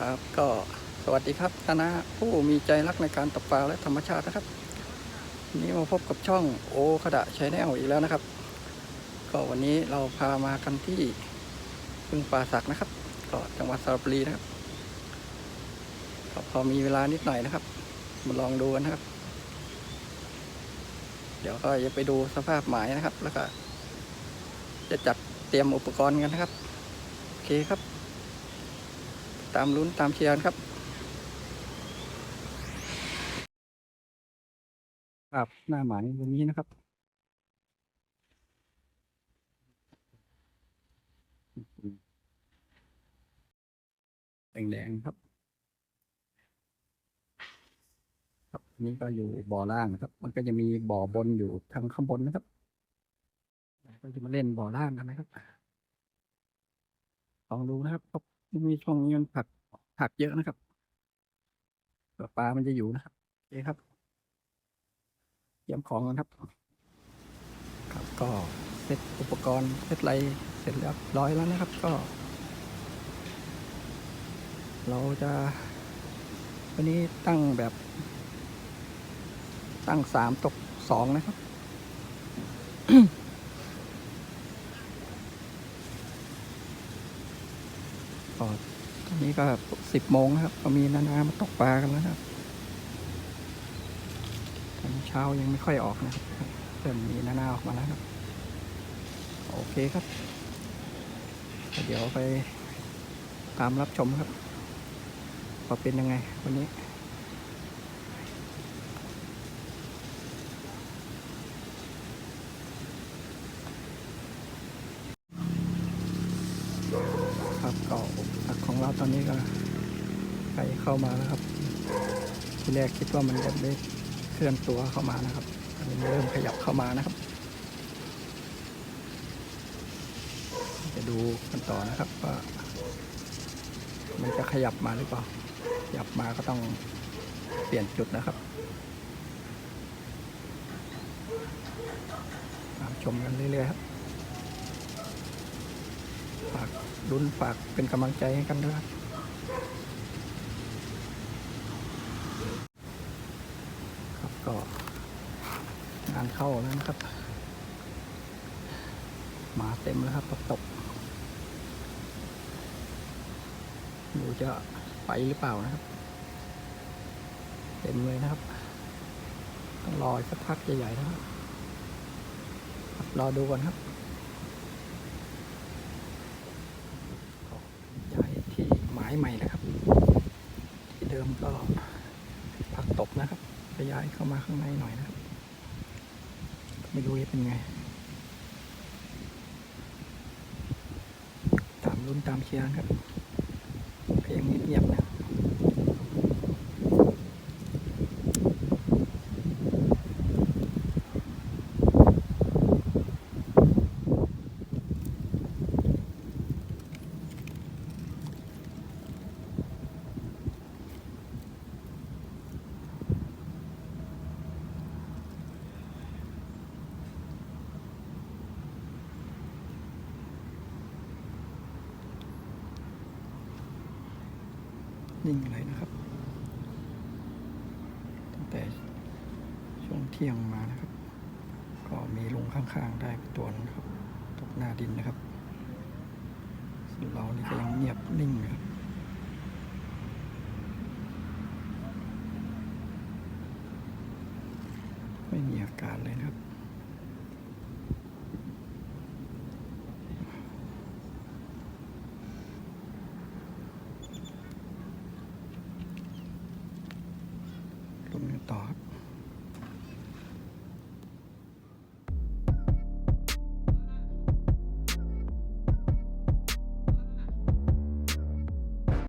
ครับ ก็สวัสดีครับคณะผู้มีใจรักในการตกปลาและธรรมชาตินะครับ นี้มาพบกับช่องโอขดะชแนลอีกแล้วนะครับ ก็วันนี้เราพามากันที่พึ่งป่าสักนะครับ ก็จังหวัดสระบุรีนะครับก็พอมีเวลานิดหน่อยนะครับ มาลองดูกันนะครับ เดี๋ยวก็จะไปดูสภาพหมายนะครับ แล้วก็ จะจัดเตรียมอุปกรณ์กันนะครับ โอเคครับ ตามลุ้นตามเชียร์ครับ ครับหน้าหมายตรงนี้นะครับแดงๆครับ ครับนี่ก็อยู่บ่อล่างนะครับ มันก็จะมีบ่อบนอยู่ทางข้างบนนะครับก็จะมาเล่นบ่อล่างกันนะครับลองดูนะครับ มีช่วงนี้มันผักผักเยอะนะครับปลา มันจะอยู่นะครับโอเคครับเตรียมของกันครับ ครับก็เสร็จอุปกรณ์เสร็จไรเสร็จเรียบร้อยแล้วนะครับก็ เราจะ วันนี้ตั้งแบบ ตั้งสามตกสองนะครับ ก็ตอ นี้ก็สิบโมงนะครับ ก็มีนานามาตกปลากันแล้วนะครับตอนเช้ายังไม่ค่อยออกนะครับเริ่มมีนาหน้าออกมาแล้วครับ โอเคครับ เดี๋ยวไปตามรับชมครับว่าเป็นยังไงวันนี้ ครับก็อุปสรรคของเราตอนนี้ก็ใกล้เข้ามาแล้วครับ ที่แรกคิดว่ามันจะไม่เคลื่อนตัวเข้ามานะครับอันนี้เริ่มขยับเข้ามานะครับ จะดูกันต่อนะครับว่ามันจะขยับมาหรือเปล่าขยับมาก็ต้องเปลี่ยนจุดนะครับตามชมกันเรื่อยๆครับ ฝากดุนฝากเป็นกำลังใจให้กันด้วยครับครับก็งานเข้าแล้วนะครับ มาเต็มแล้วครับตกตกดูจะไปหรือเปล่านะครับ เต็มเลยนะครับ ต้องรอสักพักใหญ่ๆนะครับรอดูก่อนครับก็ย้ายที่หมายใหม่นะครับ ที่เดิมก็พักตบนะครับขยายเข้ามาข้างในหน่อยนะครับ ไม่รู้จะเป็นไง ตามรุ่นตามเชียงครับเพลงเงียบๆนะ นิ่งเลยนะครับ ตั้งแต่ช่วงเที่ยงมานะครับ ก็มีลุงข้างๆได้ตัวนึงครับ ตกหน้าดินนะครับส่วนเรานี่ก็ยังเงียบนิ่งนะครับไม่มีอาการเลยนะครับ thought.